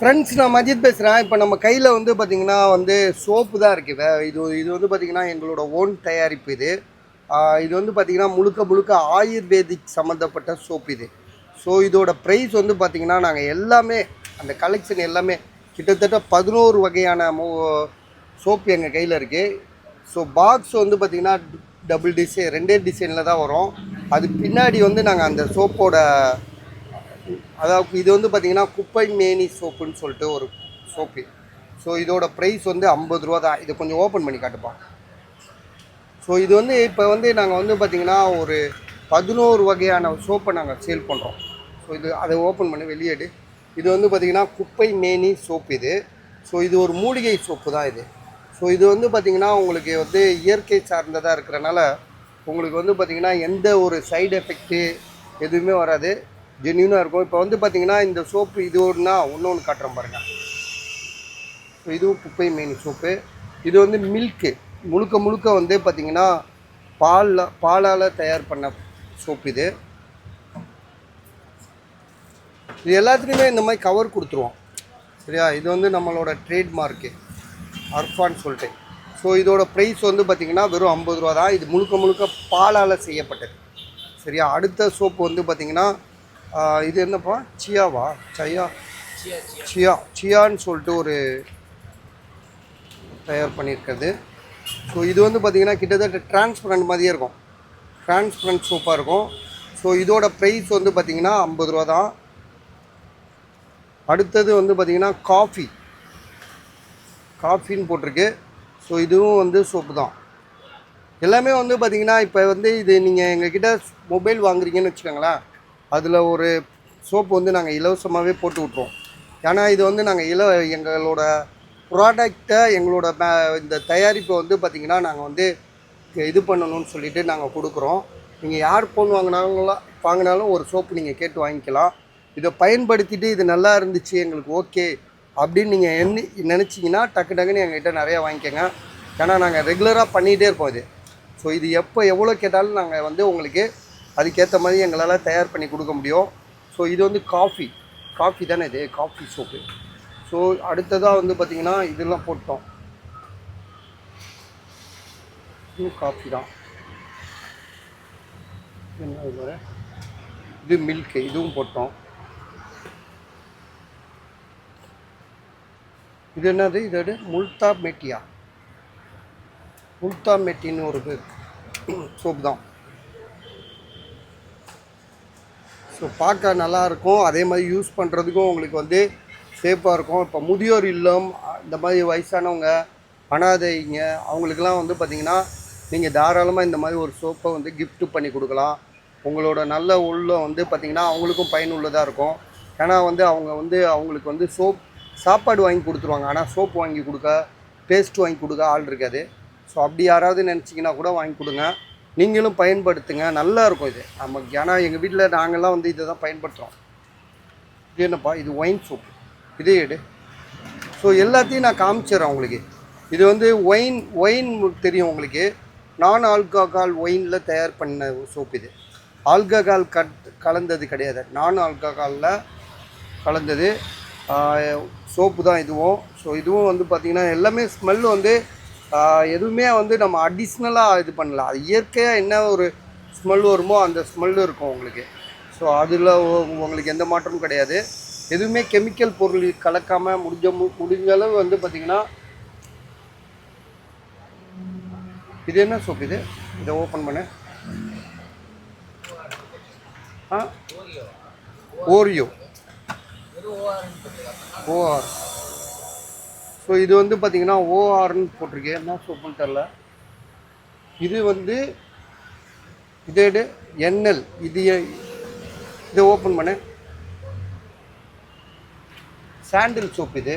Friends நான் மஜித் பேசுகிறேன் இப்போ நம்ம கையில் வந்து பார்த்திங்கன்னா வந்து சோப்பு தான் இருக்குது வே இது இது வந்து பார்த்திங்கன்னா எங்களோட ஓன் தயாரிப்பு இது. இது வந்து பார்த்திங்கன்னா முழுக்க முழுக்க ஆயுர்வேதிக் சம்மந்தப்பட்ட சோப்பு இது. ஸோ இதோட ப்ரைஸ் வந்து பார்த்திங்கன்னா நாங்கள் எல்லாமே அந்த கலெக்ஷன் எல்லாமே கிட்டத்தட்ட பதினோரு வகையான மோ சோப்பு எங்கள் கையில் இருக்குது ஸோ பாக்ஸ் வந்து பார்த்திங்கன்னா டபுள் டிசைன் ரெண்டே டிசைனில் தான் வரும். அது பின்னாடி வந்து நாங்கள் அந்த சோப்போட அதாவது இது வந்து பார்த்தீங்கன்னா குப்பை மேனி சோப்புன்னு சொல்லிட்டு ஒரு சோப்பு. ஸோ இதோட ப்ரைஸ் வந்து ஐம்பது ரூபா தான். இதை கொஞ்சம் ஓப்பன் பண்ணி காட்டுப்பா. ஸோ இது வந்து இப்போ வந்து நாங்கள் வந்து பார்த்திங்கன்னா ஒரு பதினோரு வகையான சோப்பை நாங்கள் சேல் பண்ணுறோம் ஸோ இது அதை ஓப்பன் பண்ணி வெளியேடு. இது வந்து பார்த்திங்கன்னா குப்பை மேனி சோப்பு இது. ஸோ இது ஒரு மூலிகை சோப்பு தான் இது. ஸோ இது வந்து பார்த்திங்கன்னா உங்களுக்கு வந்து இயற்கை சார்ந்ததாக இருக்கிறனால உங்களுக்கு வந்து பார்த்திங்கன்னா எந்த ஒரு சைடு எஃபெக்ட்டு எதுவுமே வராது. ஜென்யூனாக இருக்கும். இப்போ வந்து பார்த்திங்கன்னா இந்த சோப்பு இது ஒன்றுனா ஒன்று ஒன்று காட்டுறேன் பாருங்கள் ஸோ இதுவும் குப்பை மீன் சோப்பு இது வந்து மில்க்கு முழுக்க முழுக்க வந்து பார்த்திங்கன்னா பாலில் பாலால் தயார் பண்ண சோப்பு இது. இது எல்லாத்துலேயுமே இந்த மாதிரி கவர் கொடுத்துருவோம். சரியா? இது வந்து நம்மளோட ட்ரேட்மார்க்கு அர்ஃபான்னு சொல்லிட்டு ஸோ இதோட ப்ரைஸ் வந்து பார்த்திங்கன்னா வெறும் ஐம்பது ரூபா தான் இது முழுக்க முழுக்க பாலால் செய்யப்பட்டது. சரியா? அடுத்த சோப்பு வந்து பார்த்திங்கன்னா இது என்னப்பா? சியாவா? சையா? சியா சியான்னு சொல்லிட்டு ஒரு தயார் பண்ணியிருக்கிறது. ஸோ இது வந்து பார்த்திங்கன்னா கிட்டத்தட்ட டிரான்ஸ்பரண்ட் மாதிரியே இருக்கும். டிரான்ஸ்பரண்ட் சோப்பாக இருக்கும். ஸோ இதோட ப்ரைஸ் வந்து பார்த்திங்கன்னா ஐம்பது ரூபா தான். அடுத்தது வந்து பார்த்திங்கன்னா காஃபி காஃபின்னு போட்டிருக்கு. ஸோ இதுவும் வந்து சோப்பு தான். எல்லாமே வந்து பார்த்திங்கன்னா இப்போ வந்து இது நீங்கள் எங்ககிட்ட மொபைல் வாங்குறீங்கன்னு வச்சுக்கோங்களேன். அதில் ஒரு சோப்பு வந்து நாங்கள் இலவசமாகவே போட்டு விட்ருவோம் ஏன்னா இது வந்து நாங்கள் இல எங்களோட ப்ராடக்டை எங்களோட இந்த தயாரிப்பை வந்து பார்த்திங்கன்னா நாங்கள் வந்து இது பண்ணணும்னு சொல்லிட்டு நாங்கள் கொடுக்குறோம். நீங்கள் யார் ஃபோன் வாங்கினாங்களோ வாங்கினாலும் ஒரு சோப்பு நீங்கள் கேட்டு வாங்கிக்கலாம். இதை பயன்படுத்திட்டு இது நல்லா இருந்துச்சு எங்களுக்கு ஓகே அப்படின்னு நீங்கள் எண்ணி நினச்சிங்கன்னா டக்கு டக்குன்னு எங்ககிட்ட நிறையா வாங்கிக்கோங்க. ஏன்னா நாங்கள் ரெகுலராக பண்ணிகிட்டே இருப்போம் இது. ஸோ இது எப்போ எவ்வளோ கேட்டாலும் நாங்கள் வந்து உங்களுக்கு அதுக்கேற்ற மாதிரி எங்களால் தயார் பண்ணி கொடுக்க முடியும். ஸோ இது வந்து காஃபி காஃபி தானே இது? காஃபி சோப்பு ஸோ அடுத்ததாக வந்து பார்த்திங்கன்னா இதெல்லாம் போட்டோம். இதுவும் காஃபி தான். என்ன இது வேற? இது மில்க்கு இதுவும் போட்டோம். இது என்னது? இதோட முல்தா மெட்டியா? முல்தா மெட்டின்னு ஒரு சோப் தான். ஸோ பார்க்க நல்லாயிருக்கும். அதே மாதிரி யூஸ் பண்ணுறதுக்கும் உங்களுக்கு வந்து சேஃபாக இருக்கும். இப்போ முதியோர் இல்லம் இந்த மாதிரி வயசானவங்க அனாதைங்க அவங்களுக்கெல்லாம் வந்து பார்த்திங்கன்னா நீங்கள் தாராளமாக இந்த மாதிரி ஒரு சோப்பை வந்து கிஃப்ட்டு பண்ணி கொடுக்கலாம். உங்களோட நல்ல உள்ள வந்து பார்த்திங்கன்னா அவங்களுக்கும் பயனுள்ளதாக இருக்கும். ஏன்னா வந்து அவங்க வந்து அவங்களுக்கு வந்து சோப் சாப்பாடு வாங்கி கொடுத்துருவாங்க. ஆனால் சோப் வாங்கி கொடுக்க பேஸ்ட் வாங்கி கொடுக்க ஆள் இருக்காது. ஸோ அப்படி யாராவது நினச்சிங்கன்னா கூட வாங்கி கொடுங்க. நீங்களும் பயன்படுத்துங்க. நல்லா இருக்கும் இது. நமக்கு ஏன்னா எங்கள் வீட்டில் நாங்கள்லாம் வந்து இதை தான் பயன்படுத்துகிறோம் இது என்னப்பா? இது ஒயின் சோப் இதே எடு. ஸோ எல்லாத்தையும் நான் காமிச்சிடுறேன் உங்களுக்கு. இது வந்து ஒயின் ஒயின் தெரியும் உங்களுக்கு. நான் ஆல்கஹால் ஒயினில் தயார் பண்ண சோப் இது. ஆல்கஹால் கட் கலந்தது கிடையாது. நான் ஆல்கஹாலில் கலந்தது. சோப்பு தான் இதுவும். ஸோ இதுவும் வந்து பார்த்திங்கன்னா எல்லாமே ஸ்மெல் வந்து எதுவுமே வந்து நம்ம அடிஷ்னலாக இது பண்ணல. அது இயற்கையாக என்ன ஒரு ஸ்மெல் வருமோ அந்த ஸ்மெல் இருக்கும் உங்களுக்கு. ஸோ அதில் உங்களுக்கு எந்த மாற்றமும் கிடையாது. எதுவுமே கெமிக்கல் பொருள் கலக்காமல் முடிஞ்ச முடிஞ்ச அளவு வந்து பார்த்திங்கன்னா இது என்ன சோப் இது? இதை ஓப்பன் பண்ணு. ஆ? ஓரியோ ஓஆர் ஸோ இது வந்து பார்த்தீங்கன்னா ஓஆர்னு போட்டிருக்கேன் என்ன சோப்புன்னு தெரில இது வந்து இதே எடு என்எல் இது இதை ஓப்பன் பண்ணு. சாண்டில் சோப் இது.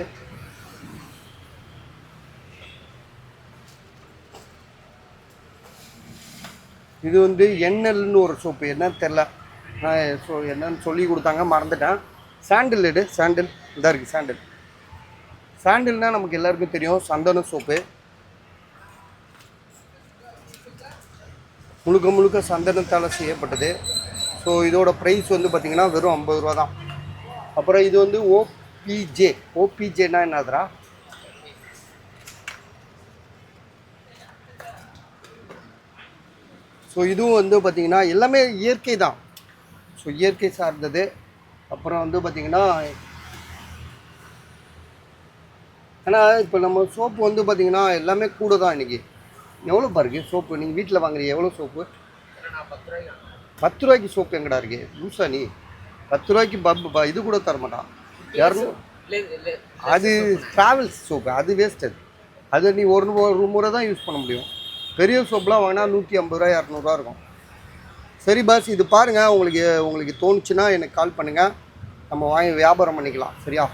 இது வந்து என்எல்னு ஒரு சோப்பு என்னன்னு தெரில நான் என்னன்னு சொல்லி கொடுத்தாங்க மறந்துட்டேன். சாண்டில் எடு சாண்டில் இதாக இருக்குது சாண்டில் சாண்டில்னால் நமக்கு எல்லாருக்கும் தெரியும். சந்தன சோப்பு. முழுக்க முழுக்க சந்தனத்தால் செய்யப்பட்டது. ஸோ இதோட ப்ரைஸ் வந்து பார்த்திங்கன்னா வெறும் ஐம்பது ரூபா தான். அப்புறம் இது வந்து ஓபிஜே ஓபிஜேனா என்னதுரா ஸோ இதுவும் வந்து பார்த்திங்கன்னா எல்லாமே இயற்கை தான். ஸோ இயற்கை சார்ந்தது. அப்புறம் வந்து பார்த்திங்கன்னா ஏன்னா இப்போ நம்ம சோப்பு வந்து பார்த்திங்கன்னா எல்லாமே கூட தான் இன்றைக்கி எவ்வளோ பாருக்கு சோப்பு? நீங்கள் வீட்டில் வாங்குறீங்க எவ்வளோ சோப்பு? பத்து ரூபாய்க்கு சோப்பு எங்கடா இருக்கு? லூசா நீ. பத்து ரூபாய்க்கு பப் ப- இது கூட தர மாட்டான் இரநூறு அது ட்ராவல்ஸ் சோப்பு அது வேஸ்ட் அது அது நீ ஒரு ஒரு முறை தான் யூஸ் பண்ண முடியும். பெரிய சோப்புலாம் வாங்கினா நூற்றி ஐம்பது ரூபா இரநூறுவா இருக்கும். சரி பாஸ் இது பாருங்கள் உங்களுக்கு உங்களுக்கு தோணுச்சுன்னா எனக்கு கால் பண்ணுங்கள் நம்ம வாங்கி வியாபாரம் பண்ணிக்கலாம். சரியா?